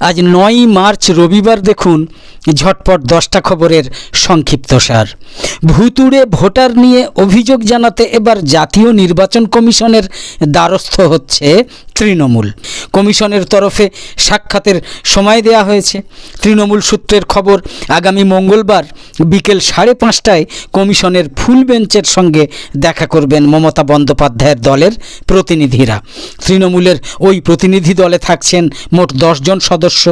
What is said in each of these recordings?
আজ নয়ই মার্চ রবিবার দেখুন ঝটপট দশটা খবরের সংক্ষিপ্তসার ভুতুড়ে ভোটার নিয়ে অভিযোগ জানাতে এবার জাতীয় নির্বাচন কমিশনের দ্বারস্থ হচ্ছে তৃণমূল। কমিশনের তরফে সাক্ষাতের সময় দেয়া হয়েছে। তৃণমূল সূত্রের খবর, আগামী মঙ্গলবার বিকেল সাড়ে পাঁচটায় কমিশনের ফুল বেঞ্চের সঙ্গে দেখা করবেন মমতা বন্দ্যোপাধ্যায়ের দলের প্রতিনিধিরা। তৃণমূলের ওই প্রতিনিধি দলে থাকছেন মোট দশজন সদস্য।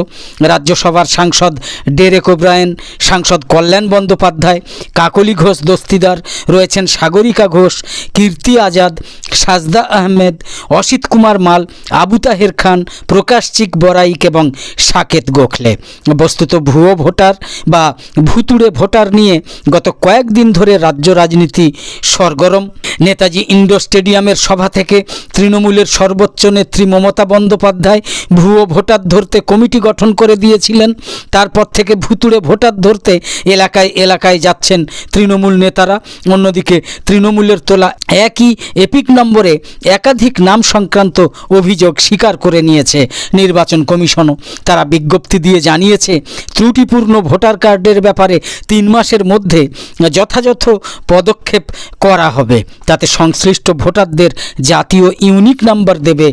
রাজ্যসভার সাংসদ ডেরেক ওব্রায়েন, সাংসদ কল্যাণ বন্দ্যোপাধ্যায়, কাকলি ঘোষ দস্তিদার, রয়েছেন সাগরিকা ঘোষ, কীর্তি আজাদ, সাজদা আহমেদ, অসিত কুমার মাল আবু তাহের খান, প্রকাশ চিক বরাইক এবং সাকেত গোখলে। বস্তুত ভুয়ো ভোটার বা ভুতুড়ে ভোটার নিয়ে গত কয়েকদিন ধরে রাজ্য রাজনীতি সরগরম। নেতাজি ইন্ডোর স্টেডিয়ামের সভা থেকে তৃণমূলের সর্বোচ্চ নেত্রী মমতা বন্দ্যোপাধ্যায় ভুয়ো ভোটার ধরতে কমিটি গঠন করে দিয়েছিলেন। তারপর থেকে ভুতুড়ে ভোটার ধরতে এলাকায় এলাকায় যাচ্ছেন তৃণমূল নেতারা। অন্যদিকে তৃণমূলের তোলা একই এপিক নম্বরে একাধিক নাম সংক্রান্ত অভিযোগ স্বীকার করে নিয়েছে নির্বাচন কমিশনও। তারা বিজ্ঞপ্তি দিয়ে জানিয়েছে, ত্রুটিপূর্ণ ভোটার কার্ডের ব্যাপারে তিন মাসের মধ্যে যথাযথ পদক্ষেপ করা হবে। তাতে সংশ্লিষ্ট ভোটারদের জাতীয় ইউনিক নাম্বার দেবে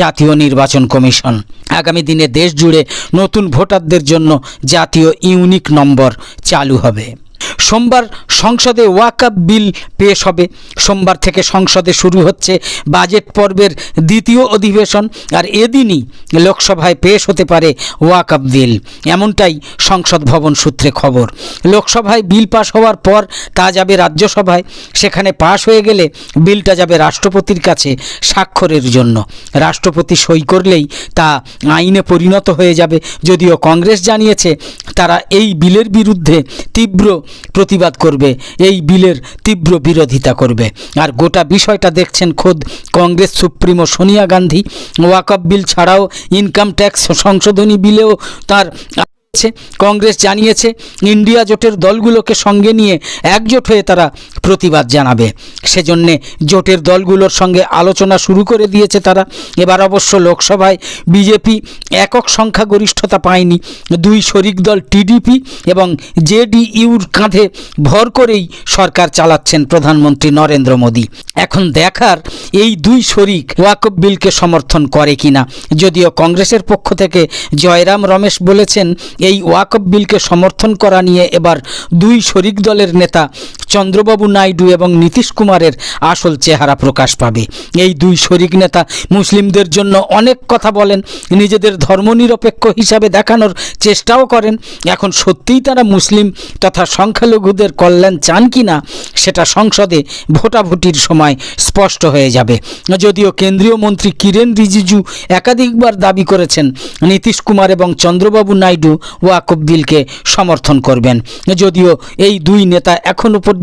জাতীয় নির্বাচন কমিশন। আগামী দিনে দেশ জুড়ে নতুন ভোটারদের জন্য জাতীয় ইউনিক নম্বর চালু হবে। সোমবার সংসদে ওয়াকআপ বিল পেশ হবে। সোমবার থেকে সংসদে শুরু হচ্ছে বাজেট পর্বের দ্বিতীয় অধিবেশন, আর এদিনই লোকসভায় পেশ হতে পারে ওয়াকআপ বিল। এমনটাই সংসদ ভবন সূত্রে খবর। লোকসভায় বিল পাশ হওয়ার পর তা যাবে রাজ্যসভায়। সেখানে পাশ হয়ে গেলে বিলটা যাবে রাষ্ট্রপতির কাছে স্বাক্ষরের জন্য। রাষ্ট্রপতি সই করলেই তা আইনে পরিণত হয়ে যাবে। যদিও কংগ্রেস জানিয়েছে তারা এই বিলের বিরুদ্ধে তীব্র প্রতিবাদ করবে, এই বিলের তীব্র বিরোধিতা করবে। আর গোটা বিষয়টা দেখছেন খোদ Congress, supremo Sonia Gandhi. Waqf bill ছাড়াও ইনকাম ট্যাক্স সংশোধনী বিলেও তার কংগ্রেস জানিয়েছে, ইন্ডিয়া জোটের দলগুলোকে সঙ্গে নিয়ে একজোট হয়ে তারা প্রতিবাদ জানাবে। সেজন্যে জোটের দলগুলোর সঙ্গে আলোচনা শুরু করে দিয়েছে তারা। এবার অবশ্য লোকসভায় বিজেপি একক সংখ্যাগরিষ্ঠতা পায়নি। দুই শরিক দল টিডিপি এবং জেডিইউর কাঁধে ভর করেই সরকার চালাচ্ছেন প্রধানমন্ত্রী নরেন্দ্র মোদী। এখন দেখার এই দুই শরিক ওয়াকফ বিলকে সমর্থন করে কিনা। যদিও কংগ্রেসের পক্ষ থেকে জয়রাম রমেশ বলেছেন, এই ওয়াকফ বিলকে সমর্থন করা নিয়ে এবার দুই শরিক দলের নেতা চন্দ্রবাবু নাইডু এবং নীতিশ কুমারের আসল চেহারা প্রকাশ পাবে। এই দুই শরিক নেতা মুসলিমদের জন্য অনেক কথা বলেন, নিজেদের ধর্মনিরপেক্ষ হিসাবে দেখানোর চেষ্টাও করেন। এখন সত্যিই তারা মুসলিম তথা সংখ্যালঘুদের কল্যাণ চান কি না সেটা সংসদে ভোটাভুটির সময় স্পষ্ট হয়ে যাবে। যদিও কেন্দ্রীয় মন্ত্রী কিরেন রিজিজু একাধিকবার দাবি করেছেন, নীতিশ কুমার এবং চন্দ্রবাবু নাইডু ওয়াকফ বিলকে সমর্থন করবেন। যদিও এই দুই নেতা এখনও পর্যন্ত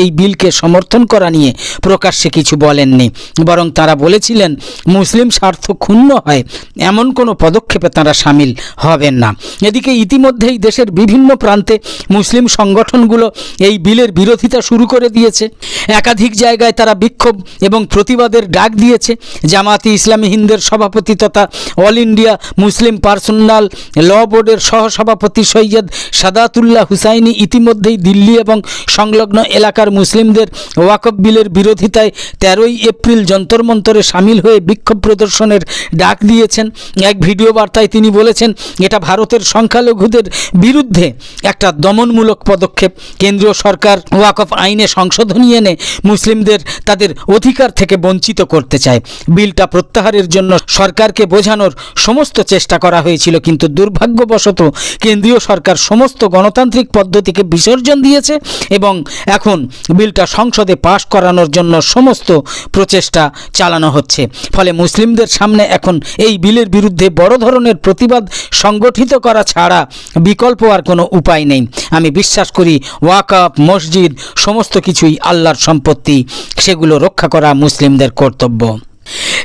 এই বিলকে সমর্থন করা নিয়ে প্রকাশ্যে কিছু বলেননি। বরং তারা বলেছিলেন, মুসলিম স্বার্থ ক্ষুণ্ণ হয়, এমন কোনো পদক্ষেপে তারা সামিল হবেন না। এদিকে ইতিমধ্যেই দেশের বিভিন্ন প্রান্তে মুসলিম সংগঠনগুলো এই বিলের বিরোধিতা শুরু করে দিয়েছে। একাধিক জায়গায় তারা বিক্ষোভ এবং প্রতিবাদের ডাক দিয়েছে। জামাতি ইসলামী হিন্দের সভাপতি তথা all India Muslim personal law বোর্ডের সহসভাপতি সৈয়দ সাদাতুল্লাহ হুসাইনি ইতিমধ্যেই দিল্লি এবং সংলগ্ন এলাকার মুসলিমদের ওয়াকফ বিলের বিরোধিতায় তেরোই এপ্রিল যন্তর মন্তরে সামিল হয়ে বিক্ষোভ প্রদর্শনের ডাক দিয়েছেন। এক ভিডিও বার্তায় তিনি বলেছেন, এটা ভারতের সংখ্যালঘুদের বিরুদ্ধে একটা দমনমূলক পদক্ষেপ। কেন্দ্রীয় সরকার ওয়াকফ আইনে সংশোধনী এনে মুসলিমদের তাদের অধিকার থেকে বঞ্চিত করতে চায়। বিলটা প্রত্যাহারের জন্য সরকারকে বোঝানোর সমস্ত চেষ্টা করা হয়েছিল, কিন্তু দুর্ভাগ্যবশত কেন্দ্রীয় সরকার সমস্ত গণতান্ত্রিক পদ্ধতিকে বিসর্জন দিয়েছে এবং এখন বিলটা সংসদে পাশ করানোর জন্য সমস্ত প্রচেষ্টা চালানো হচ্ছে। ফলে মুসলিমদের সামনে এখন এই বিলের বিরুদ্ধে বড় ধরনের প্রতিবাদ সংগঠিত করা ছাড়া বিকল্প আর কোনো উপায় নেই। আমি বিশ্বাস করি ওয়াকাপ মসজিদ, সমস্ত কিছুই আল্লাহর সম্পত্তি। সেগুলো রক্ষা করা মুসলিমদের কর্তব্য।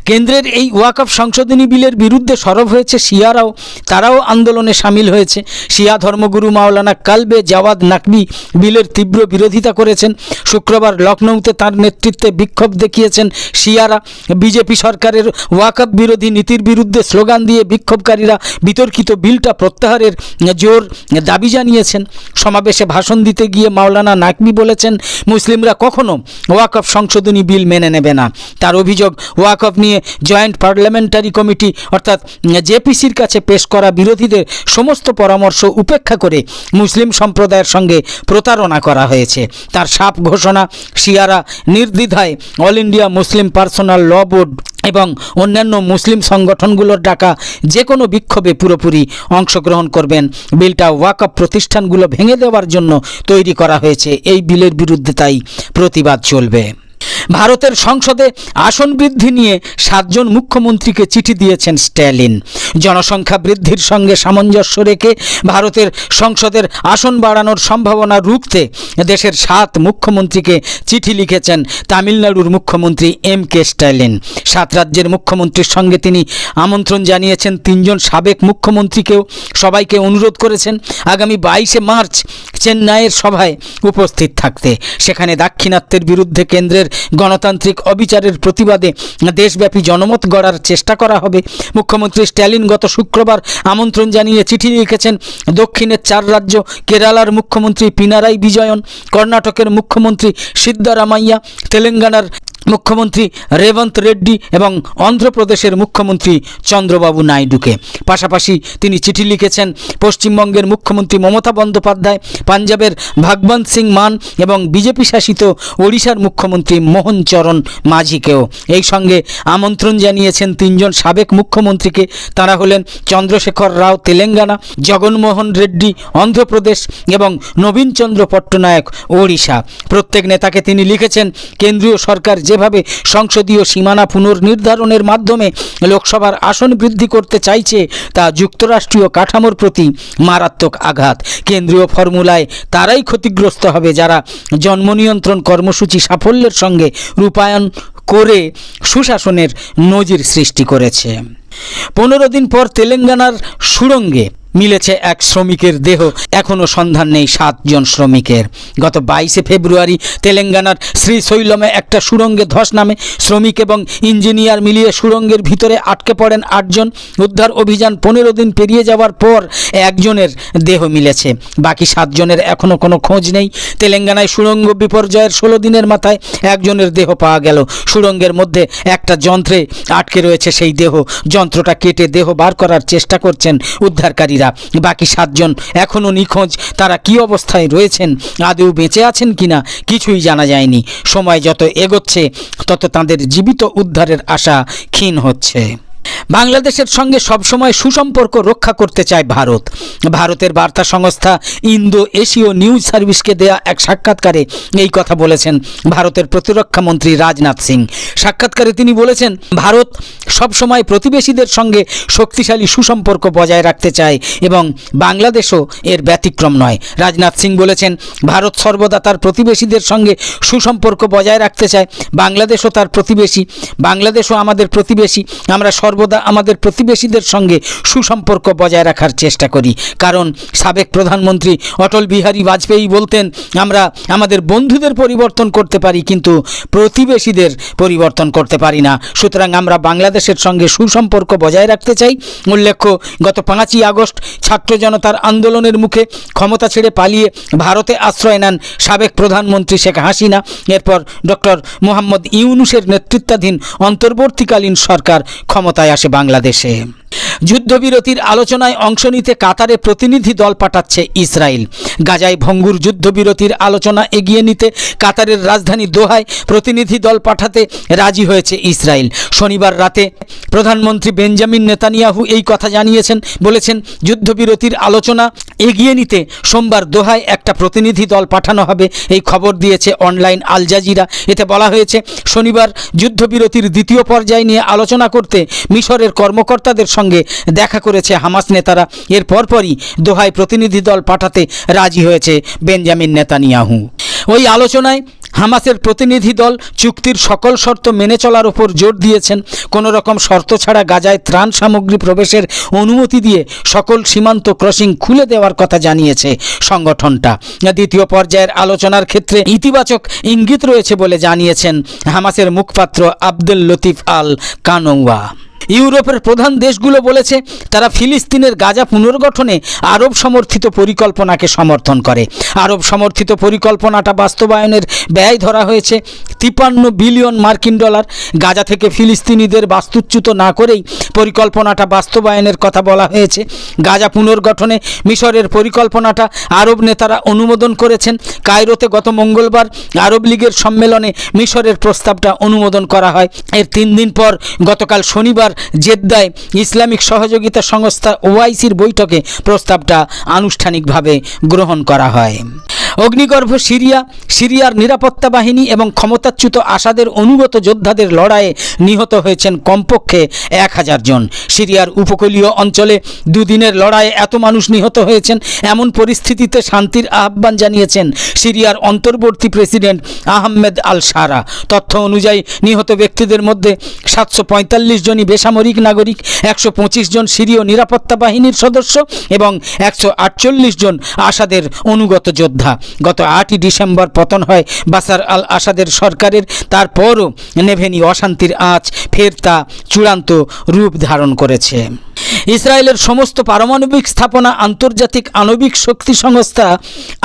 কেন্দ্রের এই ওয়াকফ সংশোধনী বিলের বিরুদ্ধে সরব হয়েছে শিয়ারাও, তারাও আন্দোলনে সামিল হয়েছে। শিয়া ধর্মগুরু মাওলানা কালবে জাওয়াদ নাকবি বিলের তীব্র বিরোধিতা করেছেন। শুক্রবার লখনৌতে তার নেতৃত্বে বিক্ষোভ দেখিয়েছেন শিয়ারা। বিজেপি সরকারের ওয়াকফ বিরোধী নীতির বিরুদ্ধে স্লোগান দিয়ে বিক্ষোভকারীরা বিতর্কিত বিলটা প্রত্যাহারের জোর দাবি জানিয়েছেন। সমাবেশে ভাষণ দিতে গিয়ে মাওলানা নাকবি বলেছেন, মুসলিমরা কখনো ওয়াকফ সংশোধনী বিল মেনে নেবে না। তার অভিযোগ, ওয়াকফ নিয়ে জয়েন্ট পার্লামেন্টারি কমিটি, অর্থাৎ জেপিসির কাছে পেশ করা বিরোধীদের সমস্ত পরামর্শ উপেক্ষা করে মুসলিম সম্প্রদায়ের সঙ্গে প্রতারণা করা হয়েছে। তার সাপ ঘোষণা, শিয়ারা নির্দ্বিধায় all India Muslim personal law board এবং অন্যান্য মুসলিম সংগঠনগুলোর ডাকা যে কোনো বিক্ষোভে পুরোপুরি অংশগ্রহণ করবেন। বিলটা ওয়াকআপ প্রতিষ্ঠানগুলো ভেঙে দেওয়ার জন্য তৈরি করা হয়েছে। এই বিলের বিরুদ্ধে তাই প্রতিবাদ চলবে। ভারতের সংসদে আসন বৃদ্ধি নিয়ে সাতজন মুখ্যমন্ত্রীকে চিঠি দিয়েছেন স্ট্যালিন। জনসংখ্যা বৃদ্ধির সঙ্গে সামঞ্জস্য রেখে ভারতের সংসদের আসন বাড়ানোর সম্ভাবনা রুখতে দেশের সাত মুখ্যমন্ত্রীকে চিঠি লিখেছেন তামিলনাড়ুর মুখ্যমন্ত্রী এম কে স্ট্যালিন। সাত রাজ্যের মুখ্যমন্ত্রীর সঙ্গে তিনি আমন্ত্রণ জানিয়েছেন, তিনজন সাবেক মুখ্যমন্ত্রীকেও সবাইকে অনুরোধ করেছেন আগামী বাইশে মার্চ চেন্নাইয়ের সভায় উপস্থিত থাকতে। সেখানে দাক্ষিণাত্যের বিরুদ্ধে কেন্দ্রের গণতান্ত্রিক অবিচারের প্রতিবাদে দেশব্যাপী জনমত গড়ার চেষ্টা করা হবে। মুখ্যমন্ত্রী স্ট্যালিন গত শুক্রবার আমন্ত্রণ জানিয়ে চিঠি লিখেছেন, দক্ষিণের চার রাজ্য, কেরালার মুখ্যমন্ত্রী পিনারাই বিজয়ন, কর্ণাটকের মুখ্যমন্ত্রী সিদ্ধারামাইয়া তেলেঙ্গানার মুখ্যমন্ত্রী রেবন্ত রেড্ডি এবং অন্ধ্রপ্রদেশের মুখ্যমন্ত্রী চন্দ্রবাবু নাইডুকে। পাশাপাশি তিনি চিঠি লিখেছেন পশ্চিমবঙ্গের মুখ্যমন্ত্রী মমতা বন্দ্যোপাধ্যায়, পাঞ্জাবের ভাগবন্ত সিং মান এবং বিজেপি শাসিত ওড়িশার মুখ্যমন্ত্রী মোহন চরণ মাঝিকেও। এই সঙ্গে আমন্ত্রণ জানিয়েছেন তিনজন সাবেক মুখ্যমন্ত্রীকে। তারা হলেন চন্দ্রশেখর রাও তেলেঙ্গানা, জগনমোহন রেড্ডি অন্ধ্রপ্রদেশ এবং নবীনচন্দ্র পট্টনায়ক ওড়িশা। প্রত্যেক নেতাকে তিনি লিখেছেন, কেন্দ্রীয় সরকার যেভাবে সংসদীয় সীমানা পুনর্নির্ধারণের মাধ্যমে লোকসভার আসন বৃদ্ধি করতে চাইছে তা যুক্তরাষ্ট্রীয় কাঠামোর প্রতি মারাত্মক আঘাত। কেন্দ্রীয় ফর্মুলায় তারাই ক্ষতিগ্রস্ত হবে যারা জন্ম নিয়ন্ত্রণ কর্মসূচি সাফল্যের সঙ্গে রূপায়ণ করে সুশাসনের নজির সৃষ্টি করেছে। পনেরো দিন পর তেলেঙ্গানার সুড়ঙ্গে মিলেছে এক শ্রমিকের দেহ। এখনও সন্ধান নেই সাতজন শ্রমিকের। গত বাইশে ফেব্রুয়ারি তেলেঙ্গানার শ্রীশৈলমে একটা সুড়ঙ্গে ধস নামে। শ্রমিক এবং ইঞ্জিনিয়ার মিলিয়ে সুড়ঙ্গের ভিতরে আটকে পড়েন আটজন। উদ্ধার অভিযান পনেরো দিন পেরিয়ে যাওয়ার পর একজনের দেহ মিলেছে। বাকি সাতজনের এখনও কোনো খোঁজ নেই। তেলেঙ্গানায় সুড়ঙ্গ বিপর্যয়ের ষোলো দিনের মাথায় একজনের দেহ পাওয়া গেল। সুড়ঙ্গের মধ্যে একটা যন্ত্রে আটকে রয়েছে সেই দেহ। যন্ত্রটা কেটে দেহ বার করার চেষ্টা করছেন উদ্ধারকারীরা। বাকি সাতজন এখনও নিখোঁজ, তারা কি অবস্থায় রয়েছেন, আদৌ বেঁচে আছেন কিনা, কিছুই জানা যায়নি। সময় যত এগোচ্ছে, তত তাদের জীবিত উদ্ধারের আশা ক্ষীণ হচ্ছে। বাংলাদেশের সঙ্গে সবসময় সুসম্পর্ক রক্ষা করতে চায় ভারত। ভারতের বার্তা সংস্থা ইন্দো এশীয় নিউজ সার্ভিসকে দেয়া এক সাক্ষাৎকারে এই কথা বলেছেন ভারতের প্রতিরক্ষা মন্ত্রী রাজনাথ সিং। সাক্ষাৎকারে তিনি বলেছেন, ভারত সবসময় প্রতিবেশীদের সঙ্গে শক্তিশালী সুসম্পর্ক বজায় রাখতে চায় এবং বাংলাদেশও এর ব্যতিক্রম নয়। রাজনাথ সিং বলেছেন, ভারত সর্বদা তার প্রতিবেশীদের সঙ্গে সুসম্পর্ক বজায় রাখতে চায়। বাংলাদেশও তার প্রতিবেশী। বাংলাদেশও আমাদের প্রতিবেশী। আমরা সর্বদা আমাদের প্রতিবেশীদের সঙ্গে সুসম্পর্ক বজায় রাখার চেষ্টা করি। কারণ সাবেক প্রধানমন্ত্রী অটল বিহারী বাজপেয়ী বলতেন, আমরা আমাদের বন্ধুদের পরিবর্তন করতে পারি, কিন্তু প্রতিবেশীদের পরিবর্তন করতে পারি না। সুতরাং আমরা বাংলাদেশের সঙ্গে সুসম্পর্ক বজায় রাখতে চাই। উল্লেখ্য, গত পাঁচই আগস্ট ছাত্র জনতার আন্দোলনের মুখে ক্ষমতা ছেড়ে পালিয়ে ভারতে আশ্রয় নেন সাবেক প্রধানমন্ত্রী শেখ হাসিনা। এরপর ডক্টর মোহাম্মদ ইউনুসের নেতৃত্বাধীন অন্তর্বর্তীকালীন সরকার ক্ষমতায় আসে বাংলাদেশে। যুদ্ধবিরতির আলোচনায় অংশ নিতে কাতারে প্রতিনিধি দল পাঠাচ্ছে ইসরায়েল। গাজায় ভঙ্গুর যুদ্ধবিরতির আলোচনা এগিয়ে নিতে কাতারের রাজধানী দোহায় প্রতিনিধি দল পাঠাতে রাজি হয়েছে ইসরায়েল। শনিবার রাতে প্রধানমন্ত্রী বেঞ্জামিন নেতানিয়াহু এই কথা জানিয়েছেন, বলেছেন যুদ্ধবিরতির আলোচনা এগিয়ে নিতে সোমবার দোহায় একটা প্রতিনিধি দল পাঠানো হবে। এই খবর দিয়েছে অনলাইন আল জাজিরা। এতে বলা হয়েছে, শনিবার যুদ্ধবিরতির দ্বিতীয় পর্যায় নিয়ে আলোচনা করতে মিশরের কর্মকর্তাদের সঙ্গে দেখা করেছে হামাস নেতারা। এর পরপরই দোহায় প্রতিনিধি দল পাঠাতে রাজি হয়েছে বেঞ্জামিন নেতানিয়াহু। ওই আলোচনায় হামাসের প্রতিনিধি দল চুক্তির সকল শর্ত মেনে চলার ওপর জোর দিয়েছেন। কোনো রকম শর্ত ছাড়া গাজায় ত্রাণ সামগ্রী প্রবেশের অনুমতি দিয়ে সকল সীমান্ত ক্রসিং খুলে দেওয়ার কথা জানিয়েছে সংগঠনটা। দ্বিতীয় পর্যায়ের আলোচনার ক্ষেত্রে ইতিবাচক ইঙ্গিত রয়েছে বলে জানিয়েছেন হামাসের মুখপাত্র আব্দুল লতিফ আল কানৌয়া ইউরোপের প্রধান দেশগুলো বলেছে, তারা ফিলিস্তিনের গাজা পুনর্গঠনে আরব সমর্থিত পরিকল্পনাকে সমর্থন করে। আরব সমর্থিত পরিকল্পনাটা বাস্তবায়নের ব্যয় ধরা হয়েছে তিপান্ন বিলিয়ন মার্কিন ডলার। গাজা থেকে ফিলিস্তিনিদের বাস্তুচ্যুত না করেই পরিকল্পনাটা বাস্তবায়নের কথা বলা হয়েছে। গাজা পুনর্গঠনে মিশরের পরিকল্পনাটা আরব নেতারা অনুমোদন করেছেন। কায়রোতে গত মঙ্গলবার আরব লীগের সম্মেলনে মিশরের প্রস্তাবটা অনুমোদন করা হয়। এর তিন দিন পর গতকাল শনিবার জেদ্দায় ইসলামিক সহযোগিতা সংস্থা ওআইসির বৈঠকে প্রস্তাবটা আনুষ্ঠানিকভাবে গ্রহণ করা হয়। অগ্নিগর্ভ সিরিয়া, সিরিয়ার নিরাপত্তা বাহিনী এবং ক্ষমতাচ্যুত আসাদের অনুগত যোদ্ধাদের লড়াইয়ে নিহত হয়েছেন কমপক্ষে এক হাজার জন। সিরিয়ার উপকূলীয় অঞ্চলে দুদিনের লড়াইয়ে এত মানুষ নিহত হয়েছেন, এমন পরিস্থিতিতে শান্তির আহ্বান জানিয়েছেন সিরিয়ার অন্তর্বর্তী প্রেসিডেন্ট আহমেদ আল সারা। তথ্য অনুযায়ী, নিহত ব্যক্তিদের মধ্যে সাতশো পঁয়তাল্লিশ জনই বেসামরিক নাগরিক, একশো পঁচিশ জন সিরীয় নিরাপত্তা বাহিনীর সদস্য এবং একশো আটচল্লিশ জন আসাদের অনুগত যোদ্ধা। গত আটই ডিসেম্বর পতন হয় বাসার আল আসাদের সরকারের। তারপরও নেভেনি অশান্তির আঁচ ফের তা চূড়ান্ত রূপ ধারণ করেছে। ইসরায়েলের সমস্ত পারমাণবিক স্থাপনা, আন্তর্জাতিক আণবিক শক্তি সংস্থা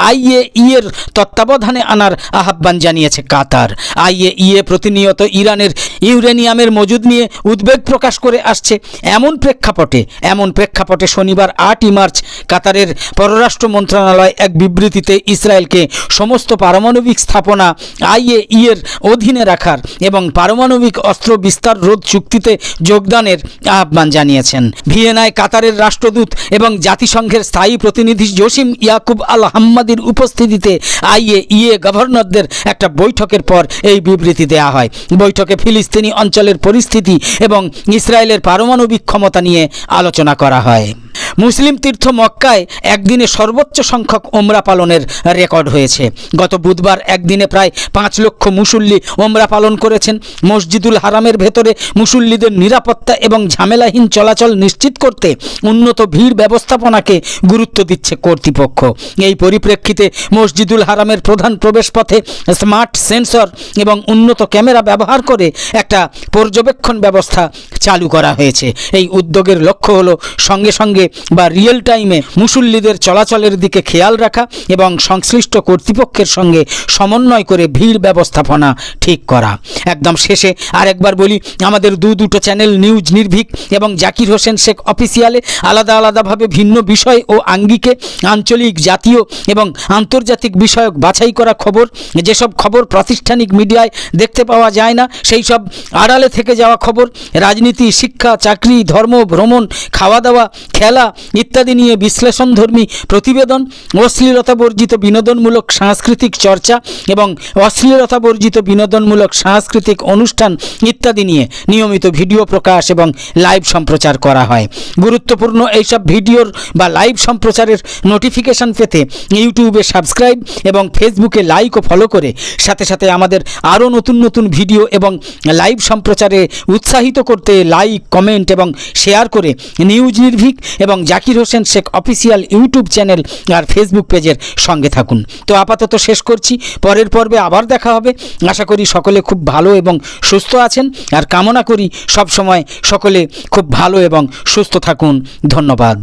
আইএই এর তত্ত্বাবধানে আনার আহ্বান জানিয়েছে কাতার। আইএইএ প্রতিনিয়ত ইরানের ইউরেনিয়ামের মজুদ নিয়ে উদ্বেগ প্রকাশ করে আসছে। এমন প্রেক্ষাপটে এমন প্রেক্ষাপটে শনিবার আটই মার্চ কাতারের পররাষ্ট্র মন্ত্রণালয় এক বিবৃতিতে ইসরায়েলকে সমস্ত পারমাণবিক স্থাপনা আইএই এর অধীনে রাখার এবং পারমাণবিক অস্ত্র বিস্তার রোধ চুক্তিতে যোগদানের আহ্বান জানিয়েছেন। ভিয়েনায় কাতারের রাষ্ট্রদূত এবং জাতিসংঘের স্থায়ী প্রতিনিধি জসিম ইয়াকুব আল হাম্মাদির উপস্থিতিতে আইএ ইএ গভর্নরদের একটা বৈঠকের পর এই বিবৃতি দেয়া হয়। বৈঠকে ফিলিস্তিনি অঞ্চলের পরিস্থিতি এবং ইসরায়েলের পারমাণবিক ক্ষমতা নিয়ে আলোচনা করা হয়। মুসলিম তীর্থ মক্কায় একদিনে সর্বোচ্চ সংখ্যক ওমরা পালনের রেকর্ড হয়েছে। গত বুধবার একদিনে প্রায় পাঁচ লক্ষ মুসল্লি ওমরা পালন করেছেন। মসজিদুল হারামের ভেতরে মুসল্লিদের নিরাপত্তা এবং ঝামেলাহীন চলাচল নিশ্চিত করতে উন্নত ভিড় ব্যবস্থাপনাকে গুরুত্ব দিচ্ছে কর্তৃপক্ষ। এই পরিপ্রেক্ষিতে মসজিদুল হারামের প্রধান প্রবেশপথে স্মার্ট সেন্সর এবং উন্নত ক্যামেরা ব্যবহার করে একটা পর্যবেক্ষণ ব্যবস্থা চালু করা হয়েছে। এই উদ্যোগের লক্ষ্য হলো সঙ্গে সঙ্গে বা রিয়েল টাইমে মুসল্লিদের চলাচলের দিকে খেয়াল রাখা এবং সংশ্লিষ্ট কর্তৃপক্ষের সঙ্গে সমন্বয় করে ভিড় ব্যবস্থাপনা ঠিক করা। একদম শেষে আরেকবার বলি, আমাদের দু দুটো চ্যানেল নিউজ নির্ভীক এবং জাকির হোসেন শেখ অফিসিয়ালে আলাদা আলাদাভাবে ভিন্ন বিষয় ও আঙ্গিকে আঞ্চলিক, জাতীয় এবং আন্তর্জাতিক বিষয়ক বাছাই করা খবর। যেসব খবর প্রাতিষ্ঠানিক মিডিয়ায় দেখতে পাওয়া যায় না, সেই সব আড়ালে থেকে যাওয়া খবর। রাজনীতি, শিক্ষা, চাকরি, ধর্ম, ভ্রমণ, খাওয়া দাওয়া খেলা ইত্যাদি নিয়ে বিশ্লেষণধর্মী প্রতিবেদন অশ্লীলতা বর্জিত বিনোদনমূলক সাংস্কৃতিক চর্চা এবং অশ্লীলতা বর্জিত বিনোদনমূলক সাংস্কৃতিক অনুষ্ঠান ইত্যাদি নিয়ে নিয়মিত ভিডিও প্রকাশ এবং লাইভ সম্প্রচার করা হয়। গুরুত্বপূর্ণ এইসব ভিডিওর বা লাইভ সম্প্রচারের নোটিফিকেশন পেতে ইউটিউবে সাবস্ক্রাইব এবং ফেসবুকে লাইক ও ফলো করে সাথে সাথে আমাদের আরও নতুন নতুন ভিডিও এবং লাইভ সম্প্রচারে উৎসাহিত করতে লাইক, কমেন্ট এবং শেয়ার করে নিউজ নির্ভীক এবং Zakir Hossain Sheikh official YouTube channel আর ফেসবুক পেজের সঙ্গে থাকুন। তো আপাতত শেষ করছি। পরের পর্বে আবার দেখা হবে। আশা করি সকলে খুব ভালো এবং সুস্থ আছেন। আর কামনা করি সব সময় সকলে খুব ভালো এবং সুস্থ থাকুন। ধন্যবাদ।